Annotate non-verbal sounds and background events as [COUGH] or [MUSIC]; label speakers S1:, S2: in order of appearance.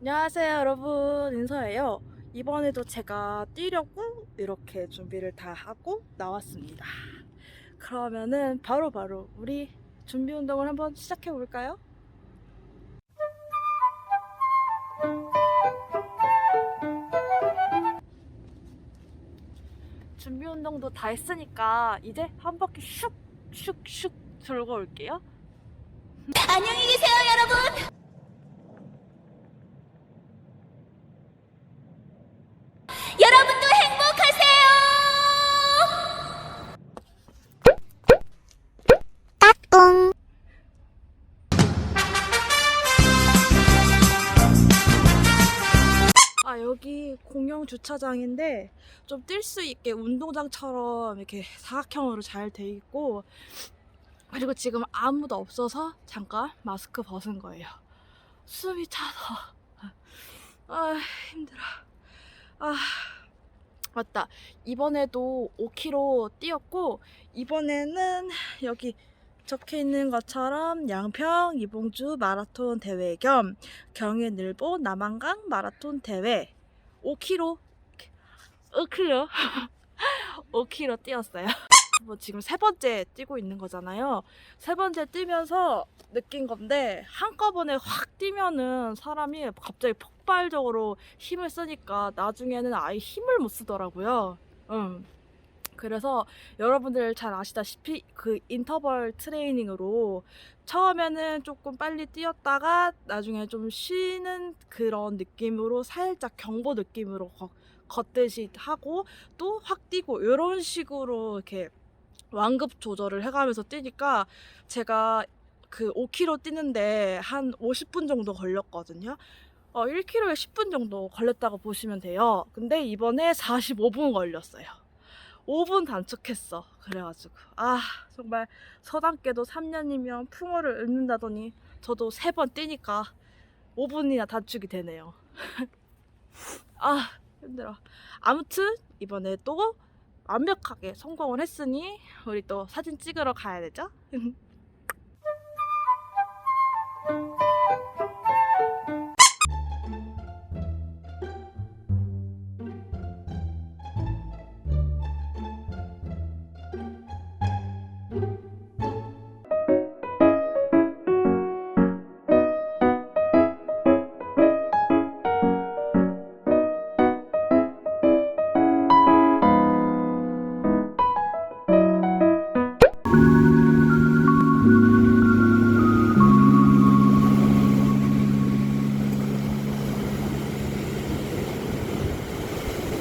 S1: 안녕하세요 여러분 인서예요 이번에도 제가 뛰려고 이렇게 준비를 다 하고 나왔습니다 그러면은 바로 바로 우리 준비 운동을 한번 시작해 볼까요? 준비 운동도 다 했으니까 이제 한 바퀴 슉슉슉 돌고 올게요
S2: 안녕히 계세요, 여러분.
S1: 공영 주차장인데 좀 뛸 수 있게 운동장처럼 이렇게 사각형으로 잘 돼 있고 그리고 지금 아무도 없어서 잠깐 마스크 벗은 거예요. 숨이 차서 [LAUGHS] 아 힘들어. 아 맞다. 이번에도 5km 뛰었고 이번에는 여기 적혀 있는 것처럼 양평 이봉주 마라톤 대회 겸 경인일보 남한강 마라톤 대회 5km 5km 5km 뛰었어요. [LAUGHS] 뭐 지금 세 번째 뛰고 있는 거잖아요. 세 번째 뛰면서 느낀 건데 한꺼번에 확 뛰면은 사람이 갑자기 폭발적으로 힘을 쓰니까 나중에는 아예 힘을 못 쓰더라고요. 음. 그래서 여러분들 잘 아시다시피 그 인터벌 트레이닝으로 처음에는 조금 빨리 뛰었다가 나중에 좀 쉬는 그런 느낌으로 살짝 경보 느낌으로 걷, 걷듯이 하고 또 확 뛰고 이런 식으로 이렇게 완급 조절을 해가면서 뛰니까 제가 그 5km 뛰는데 한 50분 정도 걸렸거든요. 어, 1km에 10분 정도 걸렸다고 보시면 돼요. 근데 이번에 45분 걸렸어요. 5분 단축했어. 그래가지고 아 정말 서당께도 3년이면 풍어를 읊는다더니 저도 3번 뛰니까 5분이나 단축이 되네요. [LAUGHS] 아 힘들어. 아무튼 이번에 또 완벽하게 성공을 했으니 우리 또 사진 찍으러 가야 되죠? [LAUGHS] thank you.